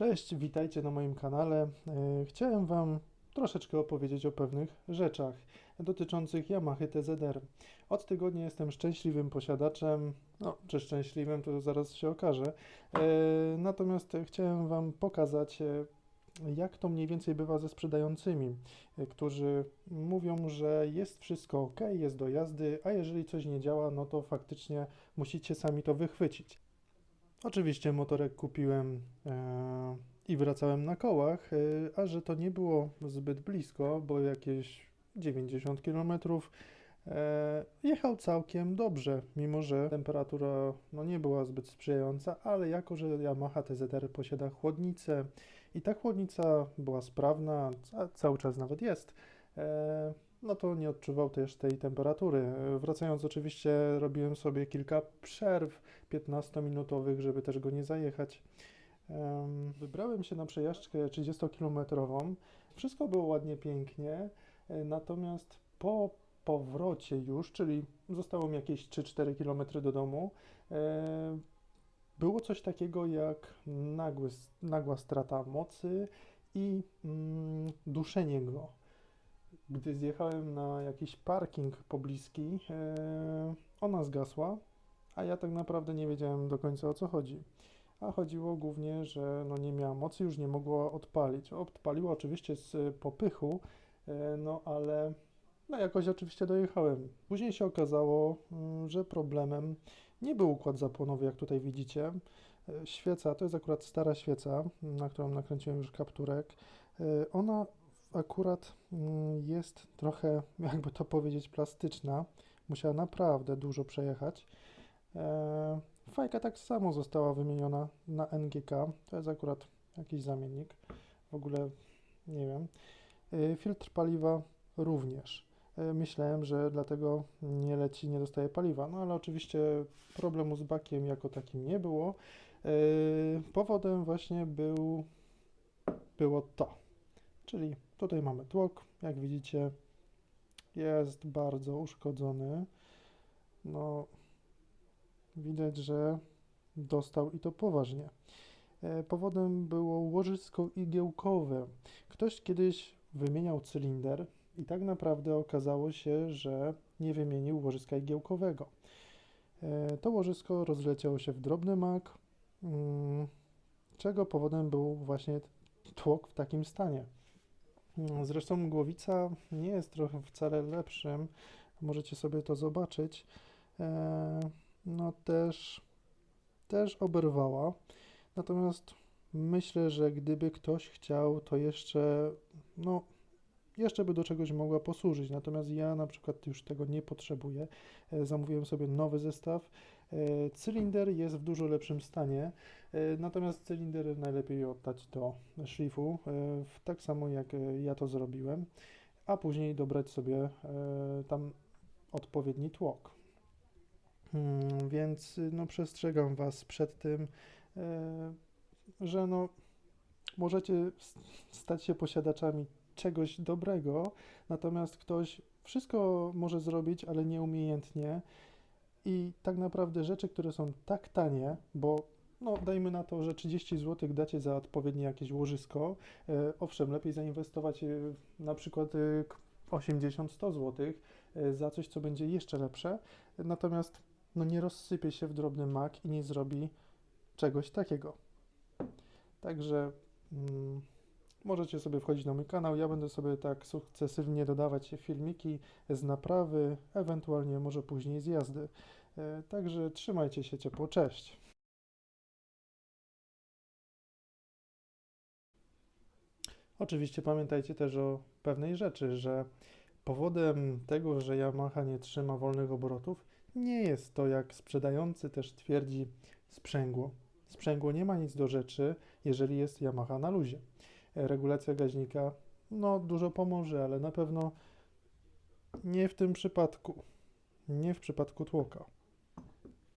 Cześć, witajcie na moim kanale. E, Chciałem Wam troszeczkę opowiedzieć o pewnych rzeczach dotyczących Yamaha TZR. Od tygodnia jestem szczęśliwym posiadaczem, no czy szczęśliwym to zaraz się okaże. E, Natomiast chciałem Wam pokazać, e, jak to mniej więcej bywa ze sprzedającymi, którzy mówią, że jest wszystko ok, jest do jazdy, a jeżeli coś nie działa, no to faktycznie musicie sami to wychwycić. Oczywiście motorek kupiłem e, i wracałem na kołach, e, a że to nie było zbyt blisko, bo jakieś 90 km, e, jechał całkiem dobrze, mimo że temperatura no, nie była zbyt sprzyjająca, ale jako, że Yamaha TZR posiada chłodnicę i ta chłodnica była sprawna, ca cały czas nawet jest, e, no to nie odczuwał też tej temperatury. Wracając oczywiście robiłem sobie kilka przerw 15-minutowych, żeby też go nie zajechać. Em, Wybrałem się na przejażdżkę 30-kilometrową. Wszystko było ładnie, pięknie, e, natomiast po powrocie już, czyli zostało mi jakieś 3-4 km do domu, e, było coś takiego jak nagły, nagła strata mocy i mm, duszenie go. Gdy zjechałem na jakiś parking pobliski, e, ona zgasła, a ja tak naprawdę nie wiedziałem do końca o co chodzi. A chodziło głównie, że no nie miała mocy, już nie mogła odpalić. Odpaliła oczywiście z popychu, e, no ale no jakoś oczywiście dojechałem. Później się okazało, mm, że problemem nie był układ zapłonowy, jak tutaj widzicie. E, Świeca, to jest akurat stara świeca, na którą nakręciłem już kapturek. Ona akurat mm, jest trochę, jakby to powiedzieć, plastyczna. Musiała naprawdę dużo przejechać. E, Fajka tak samo została wymieniona na NGK. To jest akurat jakiś zamiennik. W ogóle nie wiem. E, Filtr paliwa również. E, Myślałem, że dlatego nie leci, nie dostaje paliwa. No ale oczywiście problemu z bakiem jako takim nie było. Powodem właśnie był, było to. Czyli tutaj mamy tłok, jak widzicie, jest bardzo uszkodzony. No, widać, że dostał i to poważnie. E, Powodem było łożysko igiełkowe. Ktoś kiedyś wymieniał cylinder i tak naprawdę okazało się, że nie wymienił łożyska igiełkowego. E, To łożysko rozleciało się w drobny mak, mm, czego powodem był właśnie tłok w takim stanie. Zresztą głowica nie jest trochę wcale lepszym. Możecie sobie to zobaczyć. E, No też, też oberwała. Natomiast myślę, że gdyby ktoś chciał, to jeszcze, no, jeszcze by do czegoś mogła posłużyć. Natomiast ja na przykład już tego nie potrzebuję. E, Zamówiłem sobie nowy zestaw. E, Cylinder jest w dużo lepszym stanie. E, Natomiast cylinder najlepiej oddać do szlifu, e, tak samo jak ja to zrobiłem, a później dobrać sobie tam odpowiedni tłok. Hmm, Więc y, no, przestrzegam Was przed tym, że no, możecie stać się posiadaczami czegoś dobrego, natomiast ktoś wszystko może zrobić, ale nieumiejętnie. I tak naprawdę rzeczy, które są tak tanie, bo no, dajmy na to, że 30 zł dacie za odpowiednie jakieś łożysko. E, owszem, lepiej zainwestować e, na przykład e, k- 80-100 zł e, za coś, co będzie jeszcze lepsze. Natomiast no, nie rozsypie się w drobny mak i nie zrobi czegoś takiego. Także mm, możecie sobie wchodzić na mój kanał. Ja będę sobie tak sukcesywnie dodawać filmiki z naprawy, ewentualnie może później z jazdy. E, Także trzymajcie się ciepło. Cześć. Oczywiście pamiętajcie też o pewnej rzeczy, że powodem tego, że Yamaha nie trzyma wolnych obrotów, nie jest to, jak sprzedający też twierdzi, sprzęgło. Sprzęgło nie ma nic do rzeczy, jeżeli jest Yamaha na luzie. E, Regulacja gaźnika, no dużo pomoże, ale na pewno nie w tym przypadku. Nie w przypadku tłoka.